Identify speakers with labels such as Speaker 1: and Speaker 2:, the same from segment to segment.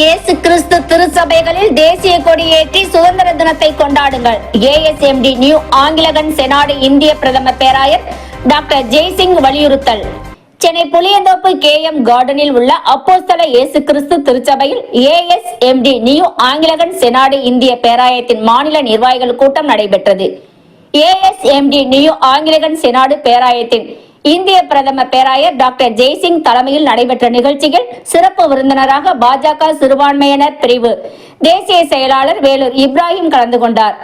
Speaker 1: இயேசு கிறிஸ்து திருச்சபைகளில் தேசிய கொடி ஏற்றி சுதந்திர தினத்தை கொண்டாடுங்கள். ஏஎஸ்எம்டி நியூ ஆங்கிலகன் செனாடு இந்திய பிரதம பேராயர் டாக்டர் ஜெய்சிங் வலியுறுத்தல். சென்னை புளியந்தோப்பு கே எம் கார்டனில் உள்ள அப்போஸ்தல இயேசு கிறிஸ்து திருச்சபையில் ஏஎஸ்எம்டி நியூ ஆங்கிலகன் செனாடு இந்திய பேராயத்தின் மாநில நிர்வாகிகள் கூட்டம் நடைபெற்றது. ஏஎஸ்எம்டி நியூ ஆங்கிலகன் செனாடு பேராயத்தின் இந்திய பிரதம பேராயர் டாக்டர் ஜெய்சிங் தலைமையில் நடைபெற்ற நிகழ்ச்சியில் சிறப்பு விருந்தினராக பாஜக சிறுபான்மையினர் பிரிவு. தேசிய செயலாளர் வேலூர் இப்ராஹிம் கலந்து கொண்டார்.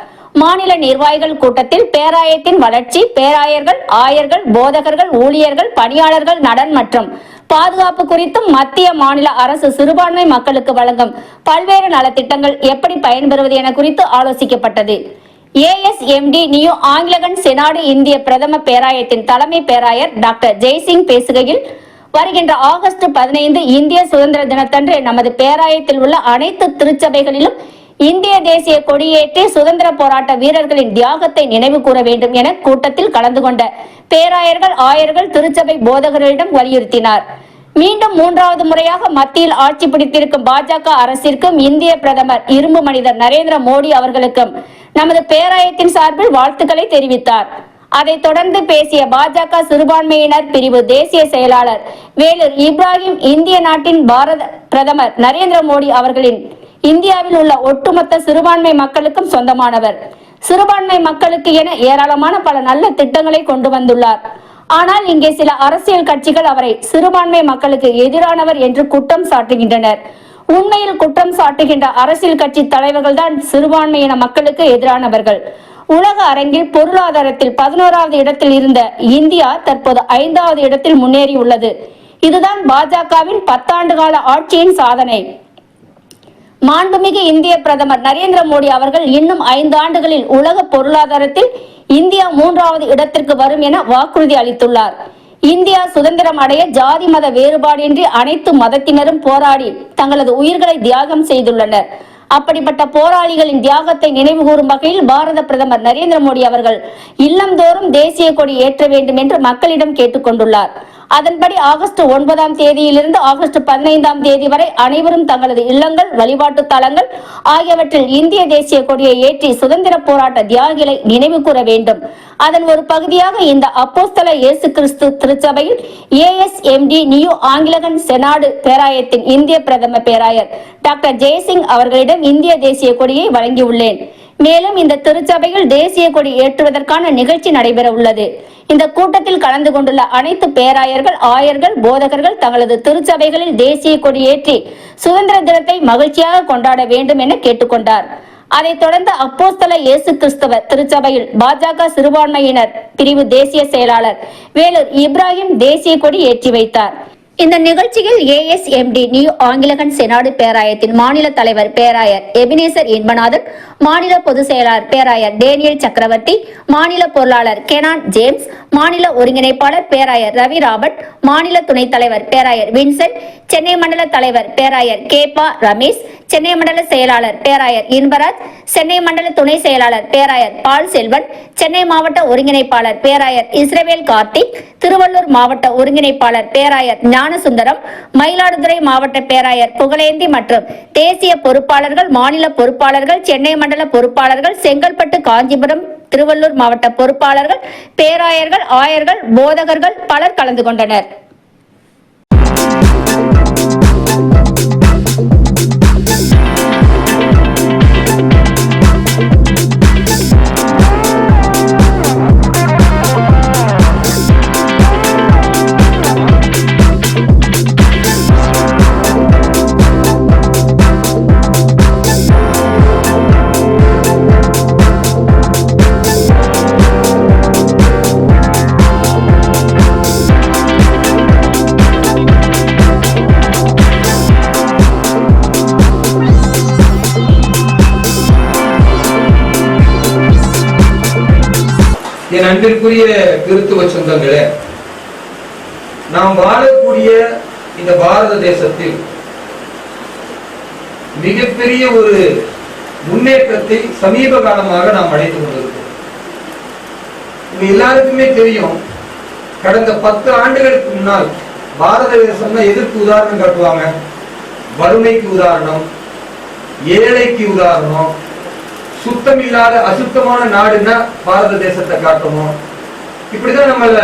Speaker 1: மாநில நிர்வாகிகள் கூட்டத்தில் பேராயத்தின் வளர்ச்சி பேராயர்கள் ஆயர்கள் போதகர்கள் ஊழியர்கள் பணியாளர்கள் நலன் மற்றும் பாதுகாப்பு குறித்தும் மத்திய மாநில அரசு சிறுபான்மை மக்களுக்கு வழங்கும் பல்வேறு நலத்திட்டங்கள் எப்படி பயன்பெறுவது என குறித்து ஆலோசிக்கப்பட்டது. ஏஎஸ்எம்டி நியூ ஆங்கிலகன் செனாடு இந்திய பிரதம பேராயத்தின் தலைமை பேராயர் டாக்டர் ஜெய்சிங் பேசுகையில் வருகின்ற ஆகஸ்ட் பதினைந்து இந்திய சுதந்திர தினத்தன்று நமது பேராயத்தில் உள்ள அனைத்து திருச்சபைகளிலும் இந்திய தேசிய கொடியேற்றி சுதந்திர போராட்ட வீரர்களின் தியாகத்தை நினைவு கூற வேண்டும் என கூட்டத்தில் கலந்து கொண்ட பேராயர்கள் ஆயர்கள் திருச்சபை போதகர்களிடம் வலியுறுத்தினார். மீண்டும் மூன்றாவது முறையாக மத்தியில் ஆட்சி பிடித்திருக்கும் பாஜக அரசிற்கும் இந்திய பிரதமர் இரும்பு மனிதர் நரேந்திர மோடி அவர்களுக்கும் நமது பேராயத்தின் சார்பில் வாழ்த்துக்களை தெரிவித்தார். அதைத் தொடர்ந்து பேசிய பாஜக சிறுபான்மையினர் பிரிவு தேசிய செயலாளர் வேலூர் இப்ராஹிம் இந்திய நாட்டின் பாரத பிரதமர் நரேந்திர மோடி அவர்களின் இந்தியாவில் உள்ள ஒட்டுமொத்த சிறுபான்மை மக்களுக்கும் சொந்தமானவர். சிறுபான்மை மக்களுக்கு என ஏராளமான பல நல்ல திட்டங்களை கொண்டு வந்துள்ளார். ஆனால் இங்கே சில அரசியல் கட்சிகள் அவரை சிறுபான்மை மக்களுக்கு எதிரானவர் என்று குற்றம் சாட்டுகின்றனர். உண்மையில் குற்றம் சாட்டுகின்ற அரசியல் கட்சி தலைவர்கள் தான் சிறுபான்மையின மக்களுக்கு எதிரானவர்கள். உலக அரங்கில் பொருளாதாரத்தில் பதினோராவது இடத்தில் இருந்த இந்தியா தற்போது ஐந்தாவது இடத்தில் முன்னேறியுள்ளது. இதுதான் பாஜகவின் பத்தாண்டு கால ஆட்சியின் சாதனை. மாண்புமிகு இந்திய பிரதமர் நரேந்திர மோடி அவர்கள் இன்னும் ஐந்து ஆண்டுகளில் உலக பொருளாதாரத்தில் இந்தியா மூன்றாவது இடத்திற்கு வரும் என வாக்குறுதி அளித்துள்ளார். இந்தியா சுதந்திரம் அடைய ஜாதி மத வேறுபாடின்றி அனைத்து மதத்தினரும் போராடி தங்களது உயிர்களை தியாகம் செய்துள்ளனர். அப்படிப்பட்ட போராளிகளின் தியாகத்தை நினைவு கூறும் வகையில் பாரத பிரதமர் நரேந்திர மோடி அவர்கள் இல்லந்தோறும் தேசிய கொடி ஏற்ற வேண்டும் என்று மக்களிடம் கேட்டுக்கொண்டுள்ளார். அதன்படி ஆகஸ்ட் ஒன்பதாம் தேதியிலிருந்து ஆகஸ்ட் பதினைந்தாம் தேதி வரை அனைவரும் தங்களது இல்லங்கள் வழிபாட்டு தலங்கள் ஆகியவற்றில் இந்திய தேசிய கொடியை ஏற்றி சுதந்திர போராட்ட தியாகிகளை நினைவு கூற வேண்டும். அதன் ஒரு பகுதியாக இந்த அப்போஸ்தல இயேசு கிறிஸ்து திருச்சபையில் ஏஎஸ்எம்டி நியூ ஆங்கிலகன் செனாடு பேராயத்தின் இந்திய பிரதம பேராயர் டாக்டர் ஜெயசிங் அவர்களிடம் இந்திய தேசிய கொடியை வழங்கியுள்ளேன். மேலும் இந்த திருச்சபையில் தேசிய கொடி ஏற்றுவதற்கான நிகழ்ச்சி நடைபெற உள்ளது. இந்த கூட்டத்தில் கலந்து கொண்டுள்ள அனைத்து பேராயர்கள் ஆயர்கள் போதகர்கள் தங்களது திருச்சபைகளில் தேசிய கொடி ஏற்றி சுதந்திர தினத்தை மகிழ்ச்சியாக கொண்டாட வேண்டும் என கேட்டுக்கொண்டார். அதைத் தொடர்ந்து அப்போஸ்தல இயேசு கிறிஸ்தவ திருச்சபையில் பாஜக சிறுபான்மையினர் பிரிவு தேசிய செயலாளர் வேலூர் இப்ராஹிம் தேசிய கொடி ஏற்றி வைத்தார். இந்த நிகழ்ச்சியில் ஏஎஸ்எம்டி நியூ ஆங்கிலகன் செனாடு பேராயத்தின் மாநில தலைவர் பேராயர் எபினேசர் இன்பநாதன் மாநில பொதுச் செயலாளர் பேராயர் டேனியல் சக்கரவர்த்தி மாநில பொருளாளர் கெனான் ஜேம்ஸ் மாநில ஒருங்கிணைப்பாளர் பேராயர் ரவி ராபர்ட் மாநில துணைத் தலைவர் பேராயர் வின்சென்ட் சென்னை மண்டல தலைவர் பேராயர் கேபா ரமேஷ் சென்னை மண்டல செயலாளர் பேராயர் இன்பராஜ் சென்னை மண்டல துணை செயலாளர் பேராயர் பால் செல்வன் சென்னை மாவட்ட ஒருங்கிணைப்பாளர் பேராயர் இஸ்ரவேல் கார்த்திக் திருவள்ளூர் மாவட்ட ஒருங்கிணைப்பாளர் பேராயர் ஞானசுந்தரம் மயிலாடுதுறை மாவட்ட பேராயர் புகழேந்தி மற்றும் தேசிய பொறுப்பாளர்கள் மாநில பொறுப்பாளர்கள் சென்னை மண்டல பொறுப்பாளர்கள் செங்கல்பட்டு காஞ்சிபுரம் திருவள்ளூர் மாவட்ட பொறுப்பாளர்கள் பேராயர்கள் ஆயர்கள் போதகர்கள் பலர் கலந்து கொண்டனர்.
Speaker 2: அன்பிற்குரிய கிறித்துவ சொந்தங்களே நாம் வாழக்கூடிய இந்த பாரத தேசத்தில் மிகப்பெரிய ஒரு முன்னேற்றத்தை சமீப காலமாக நாம் அடைந்து கொண்டிருக்கிறோம். உங்க எல்லாருக்குமே தெரியும் கடந்த பத்து ஆண்டுகளுக்கு முன்னால் பாரத தேசம்னா எதற்கு உதாரணம் காட்டுவாங்க? வறுமைக்கு உதாரணம் ஏழைக்கு உதாரணம் சுத்தமில்லாத அசுத்தமான நாடுன்னா பாரத தேசத்தை காட்டணும் இப்படிதான் நம்மள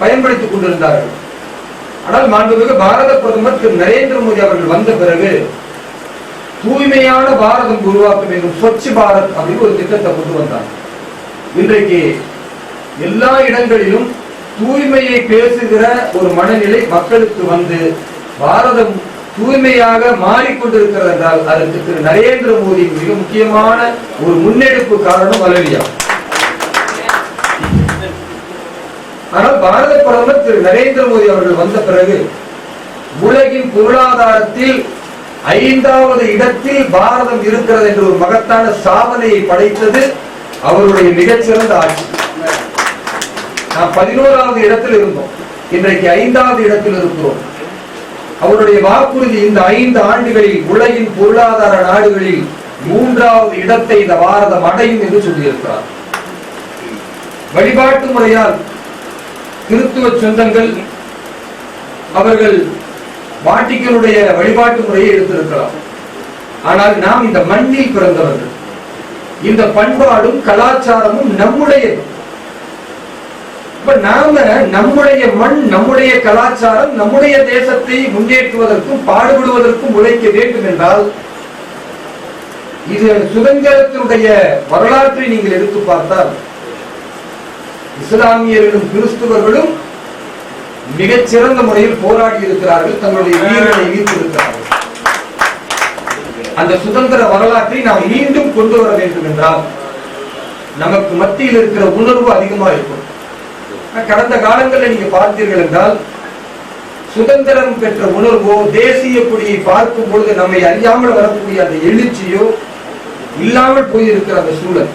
Speaker 2: பயன்படுத்திக் கொண்டிருந்தார்கள். ஆனால் மாண்புமிகு பாரத பிரதமர் திரு நரேந்திர மோடி அவர்கள் வந்த பிறகு தூய்மையான பாரதம் உருவாக்கும் என்னும் ஸ்வச் பாரத் அப்படின்னு ஒரு திட்டத்தை கொண்டு வந்தார் இன்றைக்கு எல்லா இடங்களிலும் தூய்மையை பேசுகிற ஒரு மனநிலை மக்களுக்கு வந்து பாரதம் தூய்மையாக மாறிக்கொண்டிருக்கிறது என்றால் அதற்கு திரு நரேந்திர மோடி மிக முக்கியமான ஒரு முன்னெடுப்பு காரணம் வளரியா ஆனால் பாரத பிரதமர் திரு நரேந்திர மோடி அவர்கள் வந்த பிறகு உலகின் பொருளாதாரத்தில் ஐந்தாவது இடத்தில் பாரதம் இருக்கிறது என்ற ஒரு மகத்தான சாதனையை படைத்தது அவருடைய மிகச்சிறந்த ஆட்சி. நாம் பதினோராவது இடத்தில் இருந்தோம். இன்றைக்கு ஐந்தாவது இடத்தில் இருக்கிறோம். அவருடைய வாக்குறுதி இந்த ஐந்து ஆண்டுகளில் உலகின் பொருளாதார நாடுகளில் மூன்றாவது இடத்தை இந்த பாரதம் அடையும் என்று சொல்லியிருக்கிறார். வழிபாட்டு முறையால் கிறிஸ்துவ சொந்தங்கள் அவர்கள் வாட்டிக்கனுடைய வழிபாட்டு முறையை எடுத்திருக்கலாம். ஆனால் நாம் இந்த மண்ணில் பிறந்தவர்கள். இந்த பண்பாடும் கலாச்சாரமும் நம்முடையது. இப்ப நாம நம்முடைய மண் நம்முடைய கலாச்சாரம் நம்முடைய தேசத்தை முன்னேற்றுவதற்கும் பாடுபடுவதற்கும் உழைக்க வேண்டும் என்றால் இது சுதந்திரத்தினுடைய வரலாற்றை நீங்கள் எடுத்து பார்த்தால் இஸ்லாமியர்களும் கிறிஸ்துவர்களும் மிகச் சிறந்த முறையில் போராடி இருக்கிறார்கள் தங்களுடைய உயிர்களை ஈர்த்திருக்கிறார்கள். அந்த சுதந்திர வரலாற்றை நாம் மீண்டும் கொண்டு வர வேண்டும் என்றால் நமக்கு மத்தியில் இருக்கிற உணர்வு அதிகமா இருக்கும். கடந்த காலங்களில் நீங்க பார்த்தீர்கள் என்றால் சுதந்திரம் பெற்ற உணர்வோ தேசிய கொடியை பார்க்கும் பொழுது நம்மை அறியாமல் வரக்கூடிய அந்த எழுச்சியோ இல்லாமல் போயிருக்கிற அந்த சூழல்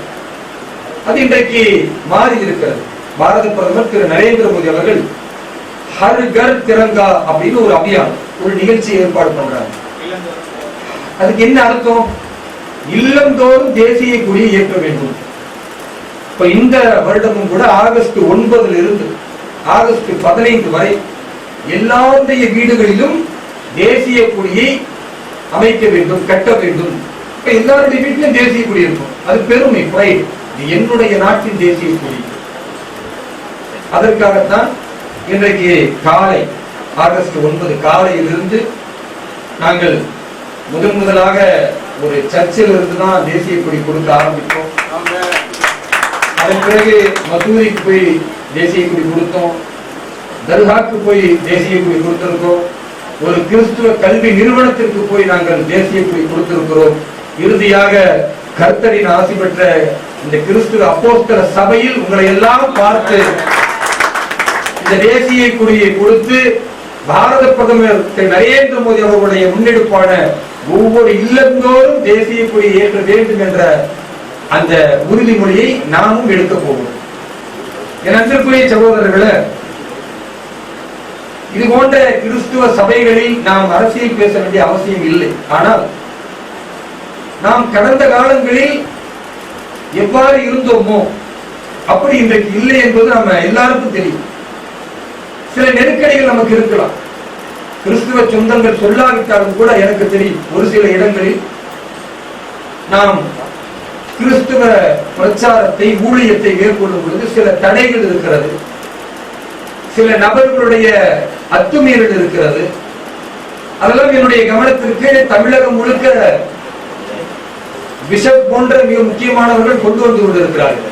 Speaker 2: அது இன்றைக்கு மாறி இருக்கிறது பாரத பிரதமர் திரு. நரேந்திர மோடி அவர்கள் ஹர் கர் திரங்கா அப்படின்னு ஒரு அபியான் ஒரு நிகழ்ச்சி ஏற்பாடு பண்றாங்க அதுக்கு என்ன அர்த்தம்? இல்லந்தோறும் தேசிய கொடியை ஏற்ற வேண்டும். இப்ப இந்த வருடமும் கூட ஆகஸ்ட் ஒன்பதுல இருந்து ஆகஸ்ட் பதினைந்து வரை எல்லாருடைய வீடுகளிலும் தேசிய கொடியை அமைக்க வேண்டும் கட்ட வேண்டும். இப்ப எல்லாருடைய வீட்டிலும் தேசிய கொடி இருக்கும். அது பெருமை pride. என்னுடைய நாட்டின் தேசிய கொடி. அதற்காகத்தான் இன்றைக்கு காலை ஆகஸ்ட் ஒன்பது காலையிலிருந்து நாங்கள் முதன் முதலாக ஒரு சர்ச்சில் இருந்து தான் தேசிய கொடி கொடுக்க ஆரம்பித்தோம். அதன் பிறகு மசூதிக்கு போய் தேசிய கொடி கொடுத்தோம். தர்காக்கு போய் தேசிய கொடி கொடுத்திருக்கோம். ஒரு கிறிஸ்துவ கல்வி நிறுவனத்திற்கு போய் நாங்கள் தேசிய கொடி கொடுத்திருக்கிறோம். இறுதியாக கர்த்தரின் ஆசி பெற்ற இந்த கிறிஸ்துவ அப்போஸ்தல சபையில் உங்களை எல்லாம் பார்த்து இந்த தேசிய கொடியை கொடுத்து பாரத பிரதமர் திரு நரேந்திர மோடி அவர்களுடைய முன்னெடுப்பான ஒவ்வொரு இல்லந்தோறும் தேசிய கொடியை ஏற்ற வேண்டும் என்ற அந்த உறுதிமொழியை நாமும் எடுக்க போகிறோம் என் அன்பிற்குரிய சகோதரர்களே இது போன்ற கிறிஸ்துவ சபைகளில் நாம் அரசியல் பேச வேண்டிய அவசியம் இல்லை. ஆனால் நாம் கடந்த காலங்களில் எவ்வாறு இருந்தோமோ அப்படி இன்றைக்கு இல்லை என்பது நம்ம எல்லாருக்கும் தெரியும். சில நெருக்கடிகள் நமக்கு இருக்கலாம். கிறிஸ்துவ சொந்தங்கள் சொல்லாவிட்டாலும் கூட எனக்கு தெரியும். ஒரு சில இடங்களில் நாம் கிறிஸ்துவ பிரச்சாரத்தை ஊழியத்தை மேற்கொள்ளும் பொழுது சில தடைகள் இருக்கிறது. சில நபர்களுடைய அத்துமீறல் இருக்கிறது. அதெல்லாம் என்னுடைய கவனத்திற்கு தமிழகம் முழுக்க பிஷப் போன்ற மிக முக்கியமானவர்கள் கொண்டு வந்து கொண்டிருக்கிறார்கள்.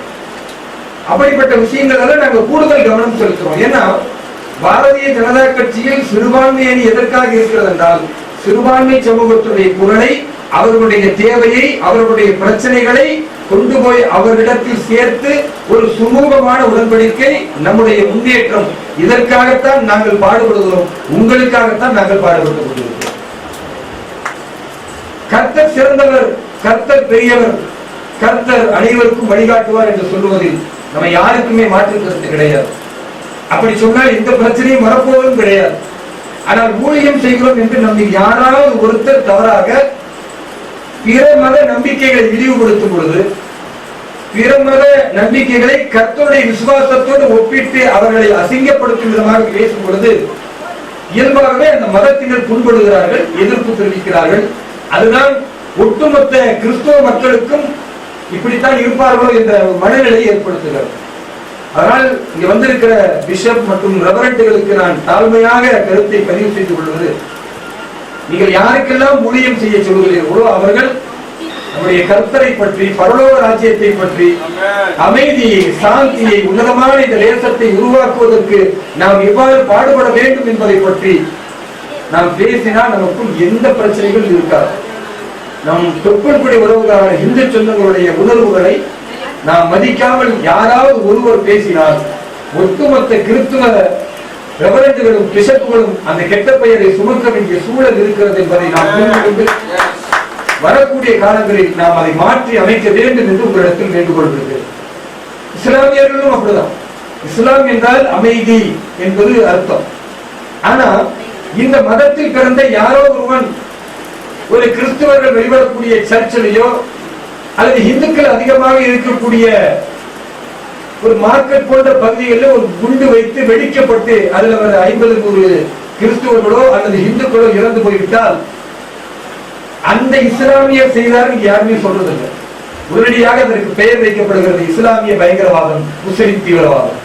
Speaker 2: அப்படிப்பட்ட விஷயங்கள் எல்லாம் நாங்க கூடுதல் கவனம் செலுத்துறோம். ஏன்னா பாரதிய ஜனதா கட்சியில் சிறுபான்மை அணி எதற்காக இருக்கிறது என்றால் சிறுபான்மை சமூகத்துடைய குரலை அவர்களுடைய தேவையை அவர்களுடைய பிரச்சனைகளை கொண்டு போய் அவரிடத்தில் சேர்த்து ஒரு சுமூகமான உடன்படிக்கை நம்முடைய முன்னேற்றம். இதற்காகத்தான் நாங்கள் பாடுபடுகிறோம். உங்களுக்காகத்தான் நாங்கள் பாடுபட்டு கொண்டிருக்கிறோம். கர்த்தர் சிறந்தவர் கர்த்தர் பெரியவர் கர்த்தர் அனைவருக்கும் வழிகாட்டுவார் என்று சொல்லுவதில் நம்ம யாருக்குமே மாற்று கருத்து கிடையாது. அப்படி சொன்னால் எந்த பிரச்சனையும் வரப்போவதும் கிடையாது. ஆனால் ஊழியம் செய்கிறோம் என்று நம்பி யாராவது ஒருத்தர் தவறாக பிற மத நம்பிக்கைகளை இழிவுபடுத்தும் பொழுது பிற மத நம்பிக்கைகளை கத்தோடைய விசுவாசத்தோடு ஒப்பிட்டு அவர்களை அசிங்கப்படுத்தும் விதமாக பேசும் பொழுது இயல்பாகவே அந்த மதத்தினர் புண்படுகிறார்கள் எதிர்ப்பு தெரிவிக்கிறார்கள். அதுதான் ஒட்டுமொத்த கிறிஸ்துவ மக்களுக்கும் இப்படித்தான் இருப்பார்களோ என்ற மனநிலையை ஏற்படுத்துகிறது. அதனால் இங்க வந்திருக்கிற பிஷப் மற்றும் ரெவரண்டுகளுக்கு நான் தாழ்மையாக கருத்தை பதிவு செய்து கொள்வது நீங்கள் யாருக்கெல்லாம் ஊழியம் செய்ய சொல்கிறீர்களோ அவர்கள் நம்முடைய கர்த்தரை பற்றி பரலோக ராஜ்யத்தை பற்றி அமைதியை சாந்தியை உன்னதமான இந்த தேசத்தை உருவாக்குவதற்கு நாம் எவ்வாறு பாடுபட வேண்டும் என்பதை பற்றி நாம் பேசினால் நமக்கும் எந்த பிரச்சனைகள் இருக்காது. நம் தொப்புள்குடி உறவுகளான இந்து சொந்தங்களுடைய உணர்வுகளை நாம் மதிக்காமல் யாராவது ஒருவர் பேசினால் ஒட்டுமொத்த கிறிஸ்துவ ரெவரண்டுகளும் பிஷப்புகளும் அந்த கெட்ட பெயரை சுமக்க வேண்டிய சூழல் இருக்கிறது என்பதை நாம் புரிந்து கொண்டு வரக்கூடிய காலங்களில் நாம் அதை மாற்றி அமைக்க வேண்டும் என்று உங்களிடத்தில் வேண்டுகோள் இருக்கு இஸ்லாமியர்களும் அப்படிதான். இஸ்லாம் என்றால் அமைதி என்பது அர்த்தம். ஆனா இந்த மதத்தில் பிறந்த யாரோ ஒருவன் ஒரு கிறிஸ்துவர்கள் வெளிவரக்கூடிய சர்ச்சிலேயோ அல்லது இந்துக்கள் அதிகமாக இருக்கக்கூடிய ஒரு மார்க்கெட் போன்ற பகுதிகளில் ஒரு குண்டு வைத்து வெடிக்கப்பட்டு அதுல ஒரு ஐம்பது நூறு கிறிஸ்துவர்களோ அல்லது இந்துக்களோ இறந்து போய்விட்டால் அந்த இஸ்லாமியர் செய்தார் யாருமே சொல்றது இல்லை உடனடியாக அதற்கு பெயர் வைக்கப்படுகிறது இஸ்லாமிய பயங்கரவாதம் முஸ்லிம் தீவிரவாதம்.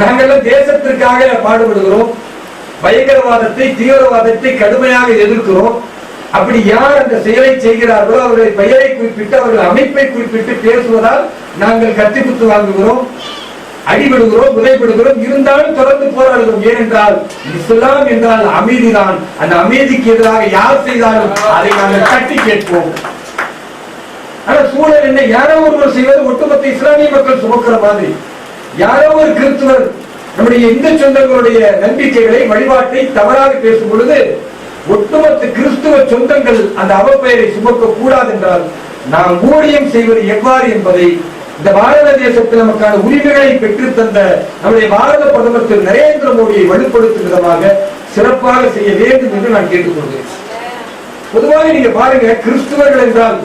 Speaker 2: நாங்கெல்லாம் தேசத்திற்காக பாடுபடுகிறோம் பயங்கரவாதத்தை தீவிரவாதத்தை கடுமையாக எதிர்க்கிறோம். அப்படி யார் அந்த செயலை செய்கிறார்களோ அவர்களை பெயரை குறிப்பிட்டு அவர்கள் அமைப்பை குறிப்பிட்டு பேசுவதால் நாங்கள் கத்திக்குத்து வாங்குகிறோம் அடிபடுகிறோம் உதைபடுகிறோம் இருந்தாலும் தொடர்ந்து போராடுகிறோம். ஏனென்றால் இஸ்லாம் என்றால் அமைதிதான். அந்த அமைதிக்கு எதிராக யார் செய்தாலும் அதை நாங்கள் தட்டி கேட்போம். ஆனா சூழல் என்ன? யாரோ ஒருவர் செய்வது ஒட்டுமொத்த இஸ்லாமிய மக்கள் சுமக்கிற மாதிரி. யாரோ ஒரு கிறிஸ்துவர் நம்முடைய இந்து சொந்தங்களுடைய நம்பிக்கைகளை வழிபாட்டை தவறாக பேசும் பொழுது ஒட்டுமொத்த கிறிஸ்துவ சொந்தங்கள் அந்த அவப்பெயரை சுமக்க கூடாது என்றால் நாம் ஊழியம் செய்வது எவ்வாறு என்பதை இந்த பாரத தேசத்தில் நமக்கான உரிமைகளை பெற்று தந்த நம்முடைய பாரத பிரதமர் திரு நரேந்திர மோடியை வலுப்படுத்தும் விதமாக சிறப்பாக செய்ய வேண்டும் என்று நான் கேட்டுக்கொள்கிறேன். பொதுவாக நீங்க பாருங்க கிறிஸ்துவர்கள் என்றால்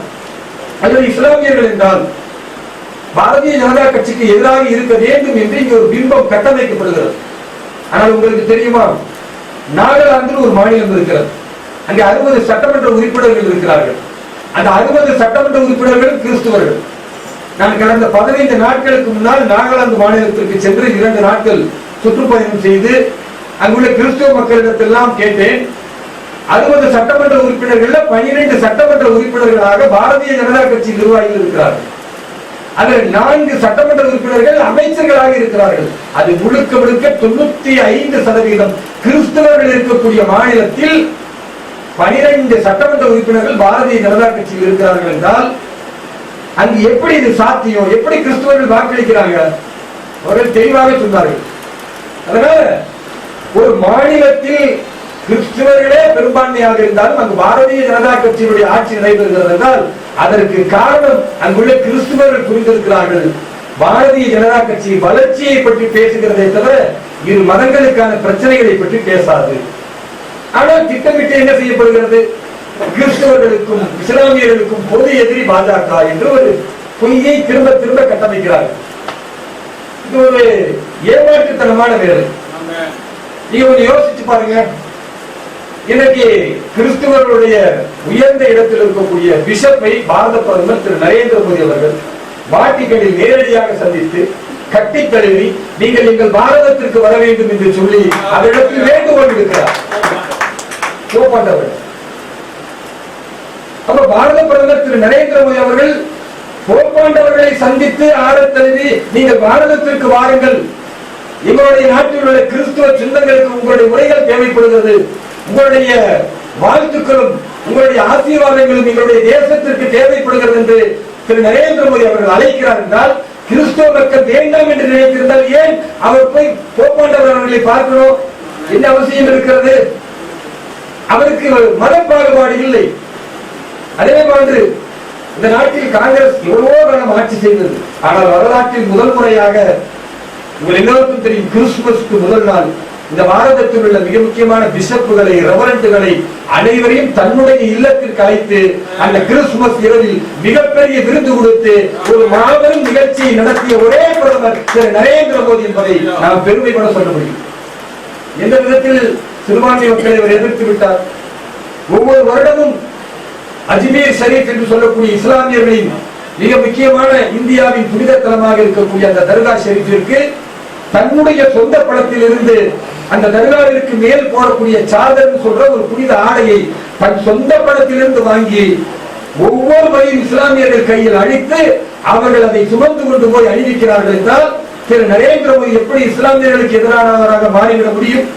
Speaker 2: அல்லது இஸ்லாமியர்கள் என்றால் பாரதிய ஜனதா கட்சிக்கு எதிராக இருக்க வேண்டும் என்று இங்கே ஒரு பிம்பம் கட்டமைக்கப்படுகிறது. ஆனால் உங்களுக்கு தெரியுமா நாகாலாந்து ஒரு மாநிலம் இருக்கிறது. அங்கே அறுபது சட்டமன்ற உறுப்பினர்கள் இருக்கிறார்கள். அந்த அறுபது சட்டமன்ற உறுப்பினர்கள் கிறிஸ்துவர்கள். நான் கடந்த பதினைந்து நாட்களுக்கு முன்னால் நாகாலாந்து மாநிலத்திற்கு சென்று இரண்டு நாட்கள் சுற்றுப்பயணம் செய்து அங்குள்ள கிறிஸ்துவ மக்களிடத்தெல்லாம் கேட்டேன். அறுபது சட்டமன்ற உறுப்பினர்கள்ல பனிரெண்டு சட்டமன்ற உறுப்பினர்களாக பாரதிய ஜனதா கட்சி நிர்வாகிகள் இருக்கிறார்கள். அதில் நான்கு சட்டமன்ற உறுப்பினர்கள் அமைச்சர்களாக இருக்கிறார்கள். அது முழுக்க முழுக்க தொண்ணூத்தி ஐந்து சதவீதம் கிறிஸ்தவர்கள் இருக்கக்கூடிய மாநிலத்தில் பனிரெண்டு சட்டமன்ற உறுப்பினர்கள் பாரதிய ஜனதா கட்சியில் இருக்கிறார்கள் என்றால் அங்கு எப்படி இது சாத்தியம்? எப்படி கிறிஸ்துவர்கள் வாக்களிக்கிறாங்க அவர்கள் தெளிவாக சொன்னார்கள். அதனால ஒரு மாநிலத்தில் கிறிஸ்துவர்களே பெரும்பான்மையாக இருந்தாலும் அங்கு பாரதிய ஜனதா கட்சியினுடைய ஆட்சி நடைபெறுகிறது என்றால் அதற்கு காரணம் அங்குள்ள கிறிஸ்துவர்கள் புரிந்திருக்கிறார்கள். பாரதிய ஜனதா கட்சி வளர்ச்சியை பற்றி பேசுகிறதை தவிர இரு மதங்களுக்கான பிரச்சனைகளை பற்றி பேசாது. ஆனால் திட்டமிட்டு என்ன செய்யப்படுகிறது? கிறிஸ்தவர்களுக்கும் இஸ்லாமியர்களுக்கும் பொது எதிரி பாஜக என்று ஒரு பொய்யை திரும்ப திரும்ப கட்டமைக்கிறார். இது ஒரு ஏமாற்றுத்தனமான வேலை. நீங்க ஒன்று யோசிச்சு பாருங்க. இன்னைக்கு கிறிஸ்துவர்களுடைய உயர்ந்த இடத்தில் இருக்கக்கூடிய பிஷப்பை பாரத பிரதமர் திரு நரேந்திர மோடி அவர்கள் வாட்டிகளில் நேரடியாக சந்தித்து கட்டி தழுவி நீங்கள் எங்கள் பாரதத்திற்கு வர வேண்டும் என்று சொல்லி அதனிடத்தில் வேண்டுகோள் இருக்கிறார் அப்ப பாரத பிரதமர் திரு நரேந்திர மோடி அவர்கள் போப்பாண்டவர்களை சந்தித்து ஆரத்தழுதி தழுவி நீங்கள் பாரதத்திற்கு வாருங்கள். எங்களுடைய நாட்டில் உள்ள கிறிஸ்துவ சொந்தங்களுக்கு உங்களுடைய உரைகள் தேவைப்படுகிறது. உங்களுடைய வாழ்த்துக்களும் உங்களுடைய ஆசீர்வாதங்களும் எங்களுடைய தேசத்திற்கு தேவைப்படுகிறது என்று திரு நரேந்திர மோடி அவர்கள் அழைக்கிறார் என்றால் கிறிஸ்துவ மக்கள் வேண்டாம் என்று நினைத்திருந்தால் ஏன் அவர் போய் போப்பாண்டவர் அவர்களை பார்க்கணும்? என்ன அவசியம் இருக்கிறது? அவருக்கு மத பாகுபாடு இல்லை. அதே மாதிரி இந்த நாட்டில் காங்கிரஸ் எவ்வளவோ காலம் ஆட்சி செய்தது. ஆனால் வரலாற்றில் முதல் முறையாக உங்கள் எல்லோருக்கும் தெரியும் கிறிஸ்துமஸ்க்கு முதல் நாள். இந்த பாரதத்தில் உள்ள மிக முக்கியமான பிஷப்புகளை ரெவரண்டுகளை அனைவரையும் தன்னுடைய இல்லத்திற்கு அழைத்து அந்த கிறிஸ்துமஸ் இரவில் மிகப்பெரிய விருது கொடுத்து ஒரு மாபெரும் நிகழ்ச்சியை நடத்திய ஒரே பிரதமர் திரு நரேந்திர மோடி என்பதை நாம் பெருமைப்பட சொல்ல முடியும். எந்த விதத்தில் சிறுபான்மை மக்களை அவர் எதிர்த்து விட்டார்? ஒவ்வொரு வருடமும் அஜ்மீர் ஷரீப் என்று சொல்லக்கூடிய இஸ்லாமியர்களின் மிக முக்கியமான இந்தியாவின் புனித தலமாக இருக்கக்கூடிய அந்த தர்கா ஷெரீஃபிற்கு தன்னுடைய சொந்த படத்தில் இருந்து அந்த தர்காவிற்கு மேல் போடக்கூடிய சாதர் சொல்ற ஒரு புனித ஆடையை தன் சொந்த படத்திலிருந்து வாங்கி ஒவ்வொரு முறையும் இஸ்லாமியர்கள் கையில் அழித்து அவர்கள் அதை சுமந்து கொண்டு போய் அணிவிக்கிறார்கள் என்றால் திரு நரேந்திர மோடி எப்படி இஸ்லாமியர்களுக்கு எதிரானவராக மாறிவிட முடியும்?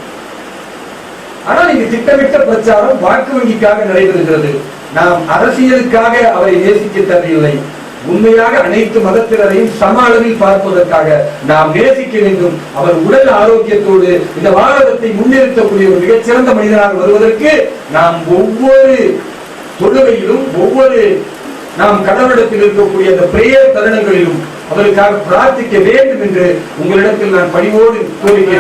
Speaker 2: ஆனால் இங்கு திட்டமிட்ட பிரச்சாரம் வாக்கு வங்கிக்காக நடைபெறுகிறது. நாம் அரசியலுக்காக அவரை நேசிக்க தேவையில்லை. உண்மையாக அனைத்து மதத்தினரையும் சம அளவில் பார்ப்பதற்காக நாம் நேசிக்க வேண்டும். அவர் உடல் ஆரோக்கியத்தோடு இந்த பாரதத்தை முன்னிறுத்தக்கூடிய ஒரு மிகச்சிறந்த மனிதனாக வருவதற்கு நாம் ஒவ்வொரு தொழுகையிலும் ஒவ்வொரு நாம் கடவுளிடத்தில் இருக்கக்கூடிய அந்த பிரேயர் தருணங்களிலும் அவருக்காக பிரார்த்திக்க வேண்டும் என்று உங்களிடத்தில் நான் பணிவோடு கோரிக்கை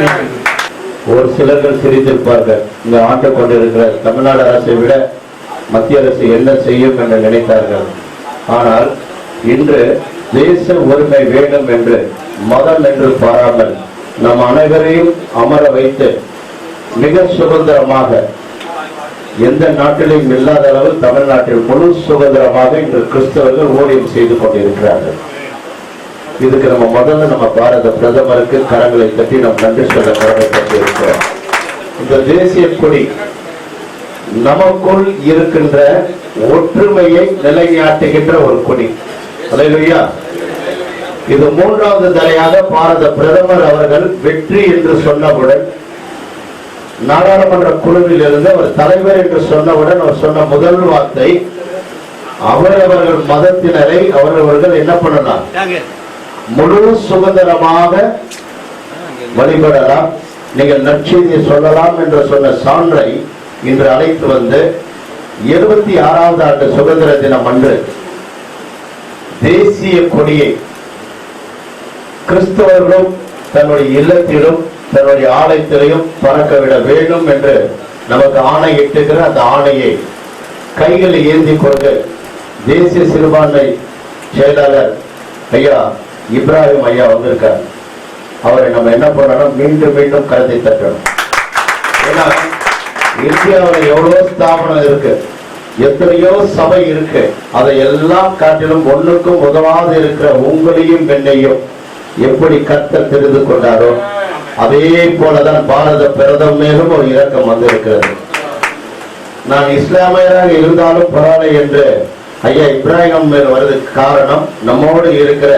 Speaker 3: ஒரு சிலர்கள் சிரித்திருப்பார்கள். இந்த ஆண்டு கொண்டிருக்கிற தமிழ்நாடு அரசை விட மத்திய அரசு என்ன செய்யும் என்று நினைத்தார்கள். ஆனால் இன்று தேச ஒருமை வேண்டும் என்று மதம் என்று பாராமல் நம் அனைவரையும் அமர வைத்து மிக சுதந்திரமாக எந்த நாட்டிலும் இல்லாத அளவு தமிழ்நாட்டில் முழு சுதந்திரமாக இன்று கிறிஸ்தவர்கள் ஊழியம் செய்து கொண்டிருக்கிறார்கள். இதுக்கு நம்ம முதல்ல நம்ம பாரத பிரதமருக்கு கரங்களை தட்டி நாம் நன்றி சொல்ல கடமைப்பட்டிருக்கிறோம். இந்த தேசிய கொடி நமக்குள் இருக்கின்ற ஒற்றுமையை நிலைநாட்டுகின்ற ஒரு கொடி. அல்லேலூயா இது மூன்றாவது தடையாக பாரத பிரதமர் அவர்கள் வெற்றி என்று சொன்னவுடன் நாடாளுமன்ற குழுவில் இருந்து அவர் தலைவர் என்று சொன்னவுடன் அவர் சொன்ன முதல் வார்த்தை அவரவர்கள் மதத்தினரை அவரவர்கள் என்ன பண்ணலாம்? முழு சுதந்திரமாக வழிபடலாம். நீங்கள் நற்செய்தியை சொல்லலாம் என்று சொன்ன சான்றை இன்று அழைத்து வந்து இருபத்தி ஆறாவது ஆண்டு சுதந்திர தினம் அன்று தேசிய கொடியை கிறிஸ்தவர்களும் தன்னுடைய இல்லத்திலும் தன்னுடைய ஆலயத்திலையும் பறக்க விட வேண்டும் என்று நமக்கு ஆணை ஆணையிட்டுகிற அந்த ஆணையை கைகளில் ஏந்தி கொண்டு தேசிய சிறுபான்மை செயலாளர் ஐயா இப்ராஹிம் ஐயா வந்திருக்கார். அவரை நம்ம என்ன பண்ணணும்? மீண்டும் மீண்டும் கருத்தை தட்டணும். ஏன்னா இந்தியாவில் எவ்வளவு ஸ்தாபனம் இருக்கு. எத்தனையோ சபை இருக்கு. அதை எல்லாம் காட்டிலும் ஒண்ணுக்கும் உதவாது இருக்கிற உங்களையும் பெண்ணையும் எப்படி கர்த்தர் தெரிந்து கொண்டாரோ அதே போலதான் பாரத பிரதம் மேலும் ஒரு இரக்கம் வந்திருக்கிறது. நான் இஸ்லாமியராக இருந்தாலும் பரவாயில்லை என்று ஐயா இப்ராஹிம் மேல் வருவதற்கு காரணம் நம்மோடு இருக்கிற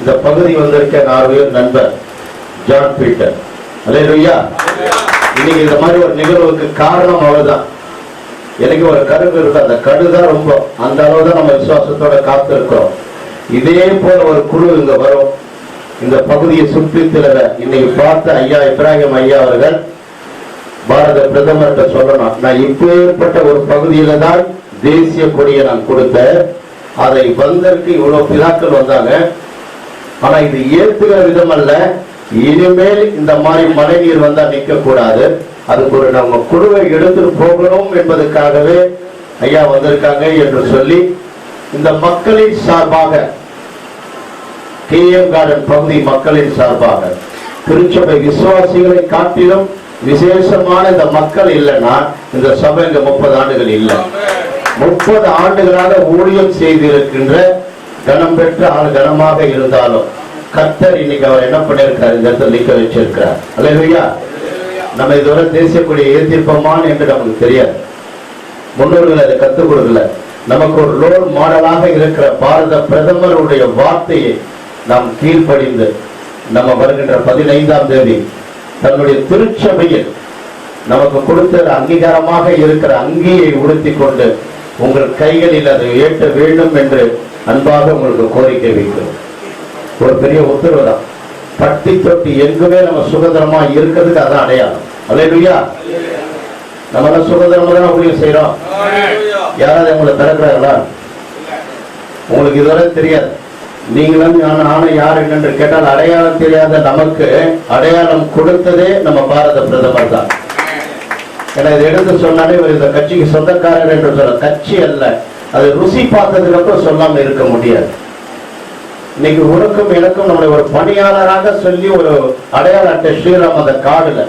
Speaker 3: இந்த பகுதி வந்திருக்க நார்வே நண்பர் ஜான் பீட்டர். அல்லேலூயா. இன்னைக்கு இந்த மாதிரி ஒரு நிகழ்வுக்கு காரணம் அவ்வளவுதான். எனக்கு ஒரு கடுகு இருக்கு. அந்த கடு தான் ரொம்ப அந்த அளவு தான் நம்ம விசுவாசத்தோட காத்து இருக்கிறோம் இதே போல ஒரு குழு இங்க வரும். இந்த பகுதியை சுற்றி திரற இன்னைக்கு பார்த்த ஐயா இப்ராஹிம் ஐயா அவர்கள் பாரத பிரதமர்கிட்ட சொல்லணும். நான் இப்பேற்பட்ட ஒரு பகுதியில தான் தேசிய கொடியை நான் கொடுத்தேன். அதை வந்ததற்கு இவ்வளவு பிதாக்கள் வந்தாங்க. ஆனா இது ஏத்துகிற விதம் அல்ல. இனிமேல் இந்த மாதிரி மழைநீர் வந்தா நிக்க கூடாது அதுக்கு ஒரு நம்ம குழுவை எடுத்துட்டு போகணும் என்பதற்காகவே ஐயா வந்திருக்காங்க என்று சொல்லி இந்த மக்களின் சார்பாக கேஎம் கார்டன் பகுதி மக்களின் சார்பாக திருச்சபை விசுவாசிகளை காட்டிலும் விசேஷமான இந்த மக்கள் இல்லைன்னா இந்த சபை இங்க முப்பது ஆண்டுகள் இல்லை. முப்பது ஆண்டுகளாக ஊழியம் செய்திருக்கின்ற கனம் பெற்ற ஆள் கனமாக இருந்தாலும் கர்த்தர் இன்னைக்கு அவர் என்ன பண்ணிருக்காரு இந்த இடத்துல நிக்க வச்சிருக்கிறார். அல்லையா நம்ம இதுவரை தேசியக்கூடிய ஏத்திருப்போமான்னு என்று நமக்கு தெரியாது. முன்னோர்கள் அதை கத்துக் கொடுக்கல. நமக்கு ஒரு ரோல் மாடலாக இருக்கிற பாரத பிரதமருடைய வார்த்தையை நாம் கீழ்ப்படிந்து நம்ம வருகின்ற பதினைந்தாம் தேதி தன்னுடைய திருச்சபையில் நமக்கு கொடுத்த அங்கீகாரமாக இருக்கிற அங்கியை உடுத்தி கொண்டு உங்கள் கைகளில் அதை ஏற்ற வேண்டும் என்று அன்பாக உங்களுக்கு கோரிக்கை வைக்கிறோம். ஒரு பெரிய உத்தரவு தான் பட்டி தொட்டி எங்குமே நம்ம சுதந்திரமா இருக்கிறதுக்கு அதான் அடையாளம். அல்லையா நம்ம எல்லாம் சுதந்திரமா தானே ஊழியம் செய்யறோம் யாராவது உங்களை திறக்கிறாங்களா உங்களுக்கு இதுவரை தெரியாது. நீங்களும் நான் நானும் யார் என்று கேட்டால் அடையாளம் தெரியாத நமக்கு அடையாளம் கொடுத்ததே நம்ம பாரத பிரதமர் தான். ஏன்னா இதை எடுத்து சொன்னாலே இவர் இந்த கட்சிக்கு சொந்தக்காரர் என்று சொல்ல கட்சி அல்ல. அது ருசி பார்த்ததுக்கு அப்புறம் சொல்லாம இருக்க முடியாது. இன்னைக்கு உனக்கும் எனக்கும் நம்மளை ஒரு பணியாளராக சொல்லி ஒரு அடையாள அட்டை ஸ்ரீராம் அந்த காடுல.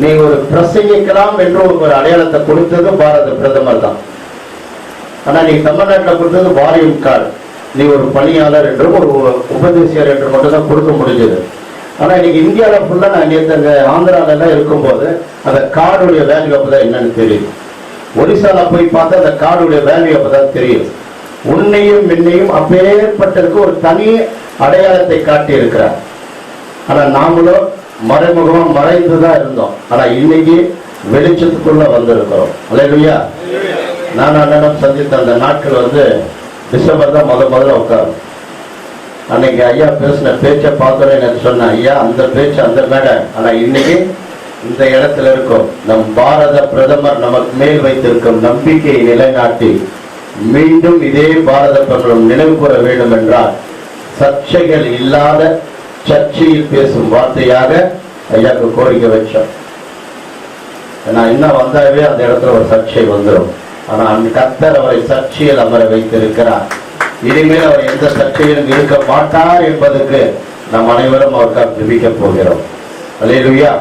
Speaker 3: நீ ஒரு பிரசங்கிக்கலாம் என்று ஒரு அடையாளத்தை கொடுத்தது பாரத பிரதமர் தான். ஆனா நீ தமிழ்நாட்டில் கொடுத்தது வாரியம் கார்டு நீ ஒரு பணியாளர் என்றும் ஒரு உபதேசியர் என்று மட்டும் தான் கொடுக்க முடிஞ்சது. ஆனா இன்னைக்கு இந்தியாவில் ஃபுல்லா நான் நேற்று அந்த ஆந்திரால எல்லாம் இருக்கும்போது அந்த கார்டுடைய வேல்யூ அப்பதான் என்னன்னு தெரியும் ஒரிசால போய் பார்த்தா அந்த கார்டுடைய வேல்யூ அப்பதான் தெரியும் உன்னையும் என்னையும் அப்பேற்பட்டிருக்கு ஒரு தனி அடையாளத்தை காட்டி இருக்கிறார் ஆனா நாமளும் மறைமுகமா மறைந்து தான் இருந்தோம். ஆனா இன்னைக்கு வெளிச்சத்துக்குள்ள வந்திருக்கிறோம். அல்லையா நான் அண்ணனும் சந்தித்த அந்த நாட்கள் வந்து டிசம்பர் தான் முத முதல்ல உட்காரும் அன்னைக்கு ஐயா பேசின பேச்சை பார்த்தோன்னே எனக்கு சொன்னேன் ஐயா அந்த பேச்சு அந்த மேடை. ஆனா இன்னைக்கு இந்த இடத்துல இருக்கும். நம் பாரத பிரதமர் நமக்கு மேல் வைத்திருக்கும் நம்பிக்கையை நிலைநாட்டி மீண்டும் இதே பாரத பிரபலம் நினைவு கூற வேண்டும் என்றால் சர்ச்சைகள் இல்லாத சர்ச்சையில் பேசும் வார்த்தையாக ஐயாக்கு கோரிக்கை வச்சோம். ஏன்னா இன்னும் வந்தாவே அந்த இடத்துல ஒரு சர்ச்சை வந்துடும் ஆனா அந்த கத்தர் அவரை சர்ச்சையில் அமர வைத்திருக்கிறார். இனிமேல் அவர் எந்த சர்ச்சையிலும் இருக்க மாட்டார் என்பதற்கு நாம் அனைவரும் அவருக்காக ஜெபிக்க போகிறோம். அலையிலுயா